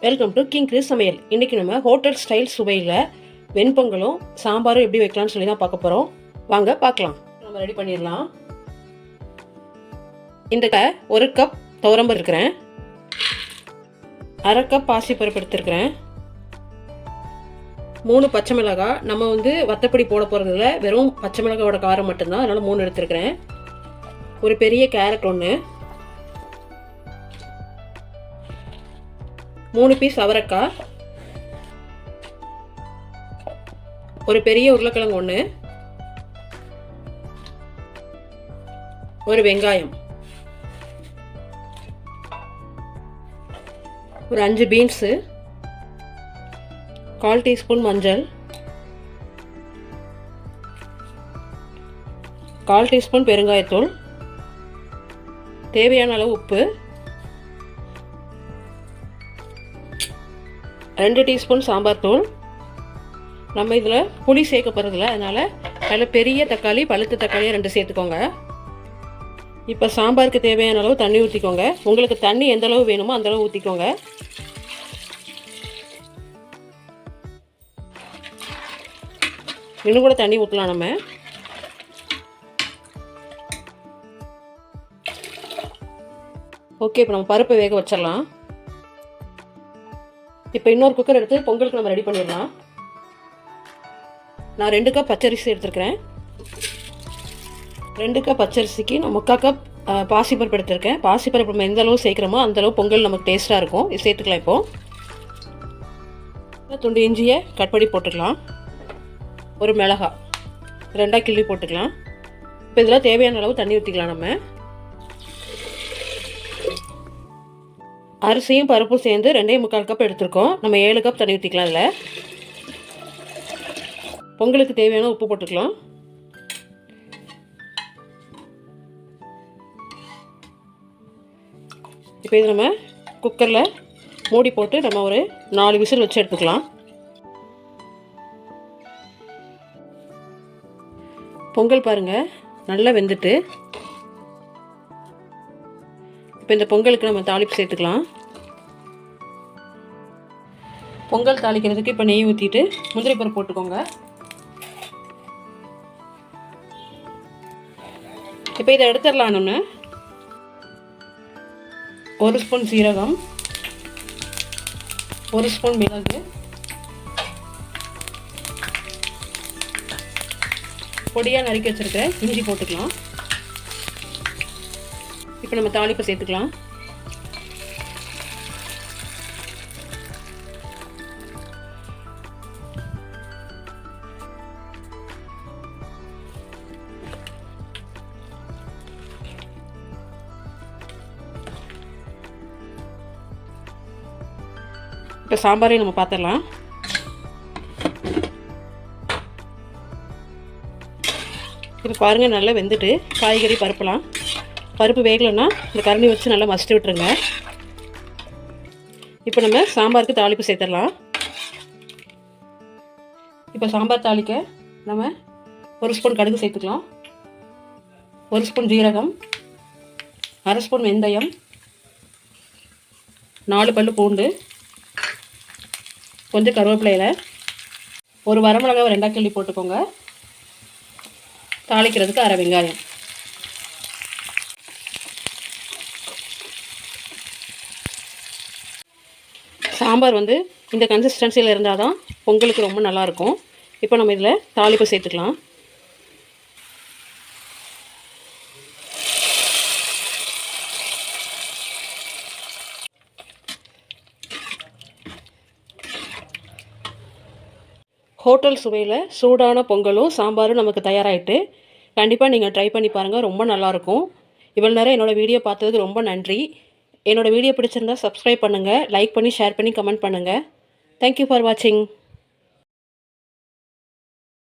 Welcome to king Chris சமையல். இன்றைக்கி நம்ம ஹோட்டல் ஸ்டைல் சுவையில் வெண்பொங்கலும் சாம்பாரும் எப்படி வைக்கலாம்னு சொல்லி தான் பார்க்க போகிறோம் வாங்க பார்க்கலாம். நம்ம ரெடி பண்ணிடலாம். இந்த க- ஒரு கப் துவரம்பு இருக்கிறேன் அரை கப் பாசிப்பருப்பு எடுத்துருக்கிறேன். மூணு பச்சை மிளகாய். நம்ம வந்து வத்தப்படி போட போகிறதில்ல வெறும் பச்சை மிளகாவோட காரம் மட்டும்தான். அதனால் மூணு எடுத்துருக்கிறேன். ஒரு பெரிய கேரட் ஒன்று மூணு பீஸ் அவரைக்காய். ஒரு பெரிய உருளைக்கிழங்கு ஒன்று ஒரு வெங்காயம். ஒரு அஞ்சு பீன்ஸு கால் டீஸ்பூன் மஞ்சள். கால் டீஸ்பூன் பெருங்காயத்தூள். தேவையான அளவு உப்பு. ரெண்டு டீஸ்பூன் சாம்பார் தூள். நம்ம இதில் புளி சேர்க்க போகிறதில்ல அதனால் அதில் பெரிய தக்காளி பழுத்த தக்காளியாக ரெண்டு சேர்த்துக்கோங்க. இப்போ சாம்பாருக்கு தேவையான அளவு தண்ணி ஊற்றிக்கோங்க உங்களுக்கு தண்ணி எந்த அளவு வேணுமோ அந்தளவு ஊற்றிக்கோங்க இன்னும் கூட தண்ணி ஊற்றலாம் நம்ம. ஓகே இப்போ நம்ம பருப்பை வேக வச்சிடலாம். இப்போ இன்னொரு குக்கர் எடுத்து பொங்கலுக்கு நம்ம ரெடி பண்ணிடலாம். நான் ரெண்டு கப் பச்சரிசி எடுத்துருக்கிறேன். ரெண்டு கப் பச்சரிசிக்கு நான் முக்கால் கப் பாசிப்பருப்பு எடுத்திருக்கேன். பாசிப்பருப்பு நம்ம எந்த அளவு சேர்க்குறோமோ அந்தளவு பொங்கல் நமக்கு டேஸ்ட்டாக இருக்கும். இது சேர்த்துக்கலாம் இப்போது துண்டு இஞ்சியை கட் பண்ணி போட்டுக்கலாம். ஒரு மிளகா ரெண்டாக கிள்ளி போட்டுக்கலாம். இப்போ இதில் தேவையான அளவு தண்ணி ஊற்றிக்கலாம் நம்ம. அரிசியும் பருப்பும் சேர்ந்து ரெண்டே முக்கால் கப் எடுத்திருக்கோம். நம்ம ஏழு கப் தண்ணி ஊற்றிக்கலாம் இல்லை பொங்கலுக்கு தேவையான உப்பு போட்டுக்கலாம். இப்போ இது நம்ம குக்கரில் மூடி போட்டு நம்ம ஒரு நாலு விசில் வச்சு எடுத்துக்கலாம். பொங்கல் பாருங்கள் நல்லா வெந்துட்டு. இப்போ இந்த பொங்கலுக்கு நம்ம தாளிப்பு சேர்த்துக்கலாம். பொங்கல் தாளிக்கிறதுக்கு இப்போ நெய் ஊற்றிட்டு முந்திரி பருப்பு போட்டுக்கோங்க. இப்போ இதை எடுத்துடலாம் நம்ம ஒரு ஸ்பூன் சீரகம். ஒரு ஸ்பூன் மிளகு. பொடியாக நறுக்கி வச்சுருக்க இஞ்சி போட்டுக்கலாம். இப்போ நம்ம தாளிப்பை சேர்த்துக்கலாம். இப்போ சாம்பாரையும் நம்ம பார்த்துடலாம் இப்போ பாருங்கள் நல்லா வெந்துட்டு காய்கறி பருப்புலாம். பருப்பு வேகலைன்னா இந்த கரண்டி வச்சு நல்லா மசிட்டு விட்டுருங்க. இப்போ நம்ம சாம்பாருக்கு தாளிப்பு சேர்த்துடலாம். இப்போ சாம்பார் தாளிக்க நம்ம ஒரு ஸ்பூன் கடுகு சேர்த்துக்கலாம். ஒரு ஸ்பூன் ஜீரகம் அரை ஸ்பூன் வெந்தயம் நாலு பல் பூண்டு கொஞ்சம் கருவேப்பிலையில் ஒரு வரமிளகாவை ரெண்டாக கிள்ளி போட்டுக்கோங்க. தாளிக்கிறதுக்கு அரை வெங்காயம். சாம்பார் வந்து இந்த கன்சிஸ்டன்சியில் இருந்தால் தான் பொங்கலுக்கு ரொம்ப நல்லாயிருக்கும். இப்போ நம்ம இதில் தாளிப்பு சேர்த்துக்கலாம். ஹோட்டல் சுவையில் சூடான பொங்கலும் சாம்பாரும் நமக்கு தயாராகிட்டு கண்டிப்பாக நீங்கள் ட்ரை பண்ணி பாருங்கள் ரொம்ப நல்லாயிருக்கும். இவ்வளோ நேரம் என்னோடய வீடியோ பார்த்ததுக்கு ரொம்ப நன்றி. என்னோடய வீடியோ பிடிச்சிருந்தா சப்ஸ்கிரைப் பண்ணுங்கள் லைக் பண்ணி ஷேர் பண்ணி கமெண்ட் பண்ணுங்கள் தேங்க்யூ ஃபார் வாட்சிங்